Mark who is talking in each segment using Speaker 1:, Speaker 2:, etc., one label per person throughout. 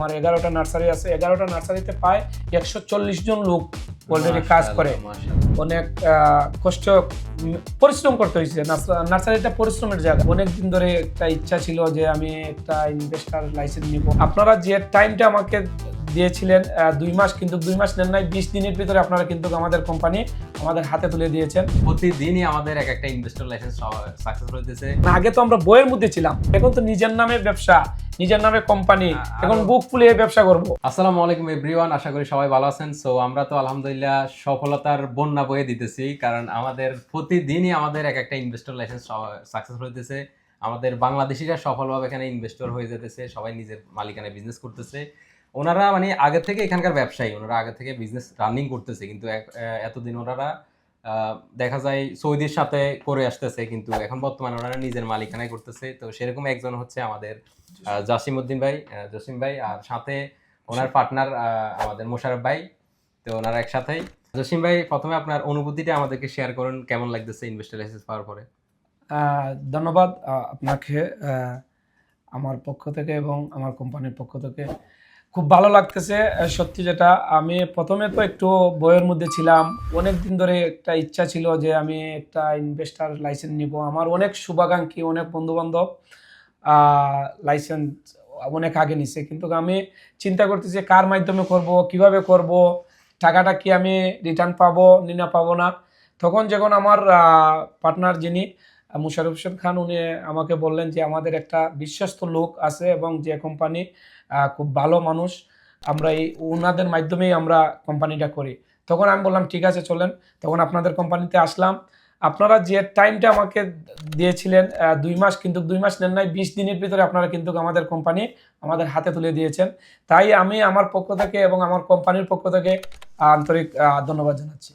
Speaker 1: আমার এগারোটা নার্সারি আছে এগারোটা নার্সারিতে প্রায় একশো চল্লিশ জন লোক অলরেডি কাজ করে। অনেক কষ্ট পরিশ্রম করতে হয়েছে। নার্সারিটা পরিশ্রমের জায়গা। অনেক দিন ধরে একটা ইচ্ছা ছিল যে আমি একটা ইনভেস্টার লাইসেন্স নিব। আপনারা যে টাইমটা আমাকে দিয়েছিলেন দুই মাস কিন্তু দুই মাস নেন নাই বিশ দিনের ভিতরে আপনারা কিন্তু আমাদের কোম্পানি আমাদের হাতে তুলে দিয়েছেন।
Speaker 2: প্রতিদিনই আমাদের এক একটা ইনভেস্টর লাইসেন্স সাকসেসফুল হইতেছে।
Speaker 1: না, আগে তো আমরা বইয়ের মধ্যে ছিলাম। এখন তো নিজের নামে ব্যবসা। নিজের নামে কোম্পানি এখন বুক ফুলিয়ে ব্যবসা করব।
Speaker 2: আসসালামু আলাইকুম এভরিওয়ান আশা করি সবাই ভালো আছেন। সো আমরা তো আলহামদুলিল্লাহ সফলতার বন্যা বয়ে দিতেছি কারণ আমাদের প্রতিদিনই আমাদের এক একটা ইনভেস্টর লাইসেন্স সাকসেসফুল হইতেছে। আমাদের বাংলাদেশিরা সফলভাবে এখানে ইনভেস্টর হয়ে যেতেছে সবাই নিজের মালিকানায় বিজনেস করতেছে। ওনারা মানে আগে থেকে এখানকার ব্যবসায়ী ওনারা আগে থেকে বিজনেস রানিং করতেছে কিন্তু এতদিন ওনারা দেখা যায় সৌদির সাথে করে আসতেছে, কিন্তু এখন বর্তমানে ওনারা নিজের মালিকানায় করতেছে। তো সেরকম একজন হচ্ছে আমাদের জাসিম উদ্দিন ভাই জসিম ভাই। আর সাথে ওনার পার্টনার আমাদের মোশারফ ভাই। তো ওনারা একসাথেই জসিম ভাই, প্রথমে আপনার অনুভূতিটা আমাদেরকে শেয়ার করুন, কেমন লাগতেছে ইনভেস্টার লাইসেন্স পাওয়ার পরে?
Speaker 1: ধন্যবাদ আপনাকে আমার পক্ষ থেকে এবং আমার কোম্পানির পক্ষ থেকে। খুব ভালো লাগতেছে সত্যি যেটা। আমি প্রথমে তো একটু বইয়ের মধ্যে ছিলাম। অনেক দিন ধরে একটা ইচ্ছা ছিল যে আমি একটা ইনভেস্টার লাইসেন্স নিব। আমার অনেক শুভাকাঙ্ক্ষী, অনেক বন্ধুবান্ধব লাইসেন্স অনেক আগে নিছে। কিন্তু আমি চিন্তা করতেছি কার মাধ্যমে করব, কীভাবে করব, টাকাটা কি আমি রিটার্ন পাবো নি না পাবো না। তখন যখন আমার পার্টনার যিনি, মুশারফ হোসেন খান, উনি আমাকে বললেন যে আমাদের একটা বিশ্বস্ত লোক আছে এবং যে কোম্পানি খুব ভালো মানুষ। আমরা এই ওনাদের মাধ্যমেই আমরা কোম্পানিটা করি। তখন আমি বললাম, ঠিক আছে, চলেন। তখন আপনাদের কোম্পানিতে আসলাম। আপনারা যে টাইমটা আমাকে দিয়েছিলেন দুই মাস, কিন্তু দুই মাস নেন নাই, বিশ দিনের ভিতরে আপনারা কিন্তু আমাদের কোম্পানি আমাদের হাতে তুলে দিয়েছেন। তাই আমি আমার পক্ষ থেকে এবং আমার কোম্পানির পক্ষ থেকে আন্তরিক ধন্যবাদ জানাচ্ছি।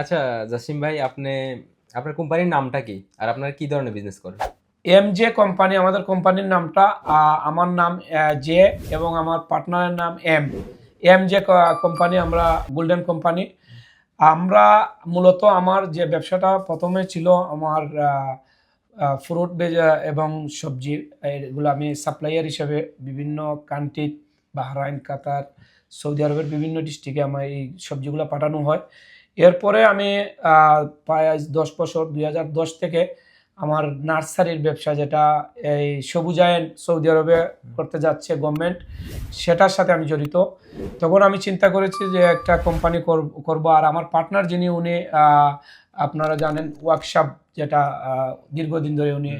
Speaker 2: আচ্ছা জাসিম ভাই, আপনি, আপনার কোম্পানির নামটা কি? আর আপনারা কি ধরনের বিজনেস করেন?
Speaker 1: এম জে কোম্পানি আমাদের কোম্পানির নামটা আমার নাম জে এবং আমার পার্টনারের নাম এম এম জে কোম্পানি আমরা গোল্ডেন কোম্পানি আমরা মূলত আমার যে ব্যবসাটা প্রথমে ছিল আমার ফ্রুট বেজ এবং সবজি, এগুলো আমি সাপ্লাইয়ার হিসেবে বিভিন্ন কান্ট্রি বাহরাইন কাতার সৌদি আরবের বিভিন্ন ডিস্ট্রিক্টে আমার এই সবজিগুলো পাঠানো হয়। এরপরে আমি প্রায় দশ বছর দু হাজার দশ থেকে আমার নার্সারির ব্যবসা যেটা এই সবুজায়ন সৌদি আরবে করতে যাচ্ছে গভর্নমেন্ট সেটার সাথে আমি জড়িত। তখন আমি চিন্তা করেছি যে একটা কোম্পানি করব আর আমার পার্টনার যিনি উনি আপনারা জানেন ওয়ার্কশপ যেটা দীর্ঘদিন ধরে উনি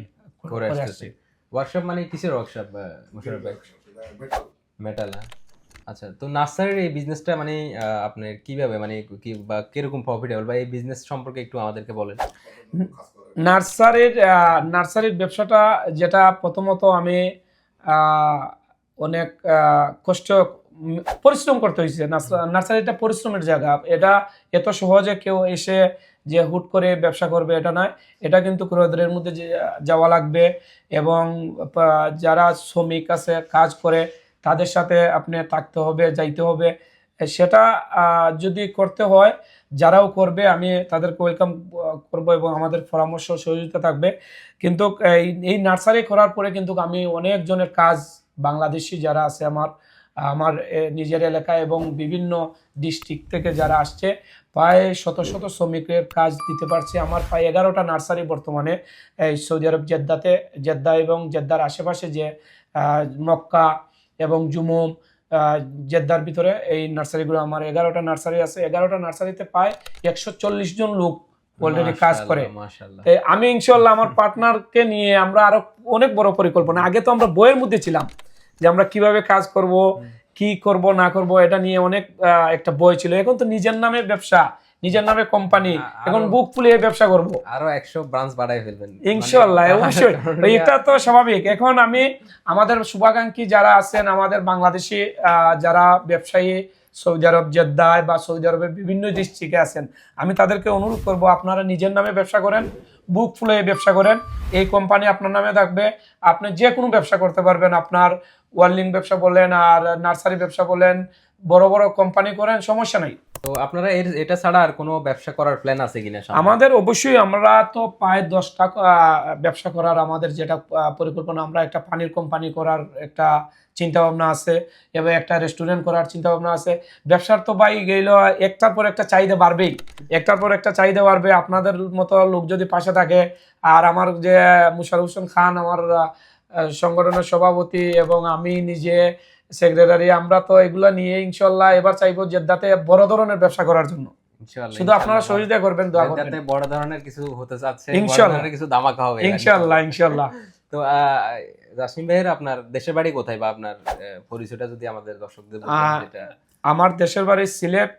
Speaker 2: করে
Speaker 1: আসছে।
Speaker 2: ওয়ার্কশপ মানে কিসের ওয়ার্কশপ মোশারফ ভাই? মেটাল আচ্ছা তো নার্সারির এই বিজনেসটা মানে আপনার কীভাবে মানে কি বা কীরকম প্রফিটেবল বা এই বিজনেস সম্পর্কে একটু আমাদেরকে বলেন।
Speaker 1: নার্সারির নার্সারির ব্যবসাটা যেটা প্রথমত আমি অনেক কষ্ট, পরিশ্রম করতে হয়েছে। নার্সারিটা পরিশ্রমের জায়গা। এটা এত সহজে কেউ এসে যে হুট করে ব্যবসা করবে, এটা নয়। এটা কিন্তু ক্রোধের মধ্যে যাওয়া লাগবে এবং যারা শ্রমিক আছে, কাজ করে, তাদের সাথে আপনি থাকতে হবে, যাইতে হবে। সেটা যদি করতে হয়, যারাও করবে, আমি তাদেরকে ওয়েলকাম করব এবং আমাদের পরামর্শ সহযোগিতা থাকবে। কিন্তু এই নার্সারি করার পরে কিন্তু আমি অনেকজনের কাজ, বাংলাদেশি যারা আছে আমার আমার নিজের এলাকায় এবং বিভিন্ন ডিস্ট্রিক্ট থেকে যারা আসছে, প্রায় শত শত শ্রমিকের কাজ দিতে পারছি। আমার প্রায় এগারোটা নার্সারি বর্তমানে, এই সৌদি আরব জেদ্দাতে, জেদ্দা এবং জেদ্দার আশেপাশে যে মক্কা এবং জুমুম জেদ্দার ভিতরে এই নার্সারিগুলো আমার এগারোটা নার্সারি আছে। এগারোটা নার্সারিতে প্রায় একশো চল্লিশ জন লোক অলরেডি কাজ করে। আমি ইনশাল্লাহ আমার পার্টনারকে নিয়ে আমরা আরও অনেক বড় পরিকল্পনা। আগে তো আমরা বইয়ের মধ্যে ছিলাম যে আমরা কীভাবে কাজ করব কি করব না করব এটা নিয়ে অনেক আহ, একটা বই ছিল। এখন তো নিজের নামে ব্যবসা। নিজের নামে কোম্পানি এখন বুক ফুলিয়ে ব্যবসা করব।
Speaker 2: আরও একশো ব্রাঞ্চ বাড়াই ফেলবেন।
Speaker 1: ইনশাল্লাহ
Speaker 2: মানে-
Speaker 1: অবশ্যই। এটা তো স্বাভাবিক। এখন আমি আমাদের শুভাকাঙ্ক্ষী যারা আছেন আমাদের বাংলাদেশি যারা ব্যবসায়ী সৌদি আরব জেদ্দায় বা সৌদি আরবের বিভিন্ন ডিস্ট্রিক্টে আছেন আমি তাদেরকে অনুরোধ করব আপনারা নিজের নামে ব্যবসা করেন বুক ফুলে ব্যবসা করেন। এই কোম্পানি আপনার নামে থাকবে। আপনি যে কোনো ব্যবসা করতে পারবেন। আপনার ওয়ার্লিং ব্যবসা বলেন আর নার্সারি ব্যবসা বলেন বড় বড় কোম্পানি করেন সমস্যা নেই।
Speaker 2: তো আপনারা এর, এটা ছাড়া আর কোনো ব্যবসা করার প্ল্যান আছে কিনা?
Speaker 1: আমাদের অবশ্যই আমরা তো প্রায় দশটা ব্যবসা করার আমাদের যেটা পরিকল্পনা, আমরা একটা পানির কোম্পানি করার একটা চিন্তা ভাবনা আছে, এবং একটা রেস্টুরেন্ট করার চিন্তা ভাবনা আছে ব্যবসার তো ভাই গেল, একটার পর একটা চাহিদা বাড়বেই একটার পর একটা চাহিদা বাড়বে, আপনাদের মতো লোক যদি পাশে থাকে, আর আমার যে মুশারফ হোসেন খান, আমার সংগঠনের সভাপতি, এবং আমি নিজে সেক্রেটারি আমরা তো এগুলো নিয়ে ইনশাল্লাহ এবার চাইব জেদ্দাতে বড় ধরনের ব্যবসা করার জন্য। শুধু আপনারা সহযোগিতা করবেন দোয়া করবেন।
Speaker 2: যাতে বড় ধরনের কিছু হতে
Speaker 1: ইনশাআল্লাহ।
Speaker 2: কিছু ধামাকা হবে। তো জাসমিন ভাইয়ের আপনার দেশের বাড়ি কোথায় বা আপনার পরিচয়টা যদি আমাদের দর্শকদের যেটা।
Speaker 1: আমার দেশের বাড়ি সিলেট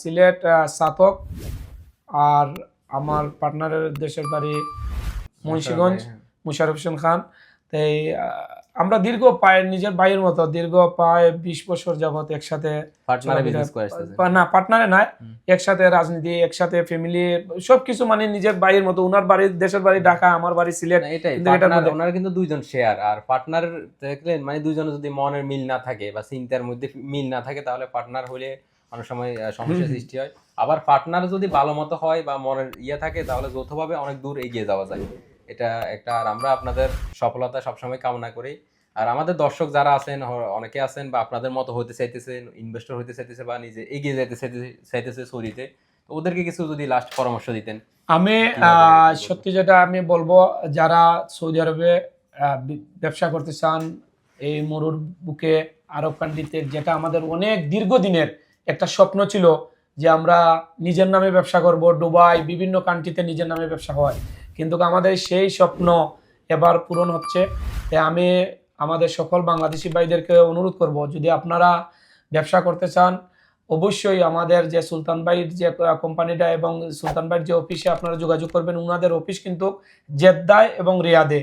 Speaker 1: সিলেট সাতক। আর আমার পার্টনারের দেশের বাড়ি মুন্সিগঞ্জ
Speaker 2: হ্যাঁ।
Speaker 1: মুশারফ হোসেন খান। তাই আমরা দীর্ঘ পায় নিজের ভাইয়ের মতো দীর্ঘ প্রায় বিশ বছর যাবত একসাথে না পার্টনারে
Speaker 2: হুম।
Speaker 1: একসাথে রাজনীতি একসাথে ফ্যামিলি সবকিছু মানে নিজের ভাইয়ের মতো উনার বাড়ির দেশের বাড়ি ঢাকা আমার বাড়ি সিলেট
Speaker 2: ওনারা কিন্তু দুইজন শেয়ার আর পার্টনার দেখলেন মানে দুইজনের যদি মনের মিল না থাকে বা চিন্তার মধ্যে মিল না থাকে তাহলে পার্টনার হলে অনেক সময় আহ, সমস্যার সৃষ্টি হয়। আবার পার্টনার যদি ভালো মতো হয় বা মনের ইয়ে থাকে তাহলে যৌথভাবে অনেক দূর এগিয়ে যাওয়া যায়। এটা একটা আর আমরা আপনাদের সফলতা সবসময় কামনা করি। আর আমাদের দর্শক যারা আছেন অনেকে আছেন বা আপনাদের মতো হতে চাইতেছে ইনভেস্টর হতে চাইতেছে বা নিজে এগিয়ে যেতে চাইতে- চাইতেছে সৌদিতে তো ওদেরকে কিছু যদি লাস্ট পরামর্শ দিতেন।
Speaker 1: আমি? সত্যি যেটা আমি বলব যারা সৌদি আরবে ব্যবসা করতে চান এই মরুর বুকে আরব কান্ট্রিতে যেটা আমাদের অনেক দীর্ঘদিনের একটা স্বপ্ন ছিল যে আমরা নিজের নামে ব্যবসা করব দুবাই বিভিন্ন কান্ট্রিতে নিজের নামে ব্যবসা হয়। কিন্তু আমাদের সেই স্বপ্ন এবার পূরণ হচ্ছে। তাই আমি আমাদের সকল বাংলাদেশি ভাইদেরকে অনুরোধ করব, যদি আপনারা ব্যবসা করতে চান, অবশ্যই আমাদের যে সুলতান ভাইয়ের যে কোম্পানিটা এবং সুলতান ভাইয়ের যে অফিসে আপনারা যোগাযোগ করবেন ওনাদের অফিস কিন্তু জেদ্দায় এবং রিয়াদে।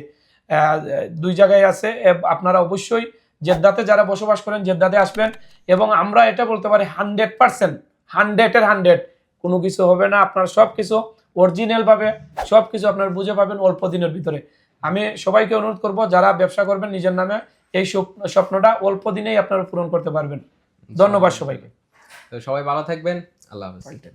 Speaker 1: দুই জায়গায় আছে। আপনারা অবশ্যই জেদ্দাতে যারা বসবাস করেন, জেদ্দাতে আসবেন এবং আমরা এটা বলতে পারি হান্ড্রেড পার্সেন্ট হান্ড্রেডের হান্ড্রেড কোনো কিছু হবে না, আপনার সব কিছু অরিজিনালভাবে সব কিছু আপনার বুঝে পাবেন অল্প দিনের ভিতরে। আমি সবাইকে অনুরোধ করব যারা ব্যবসা করবেন নিজের নামে এই স্বপ্নটা অল্প দিনেই আপনারা পূরণ করতে পারবেন। ধন্যবাদ সবাইকে।
Speaker 2: তো সবাই ভালো থাকবেন আল্লাহ হাফেজ।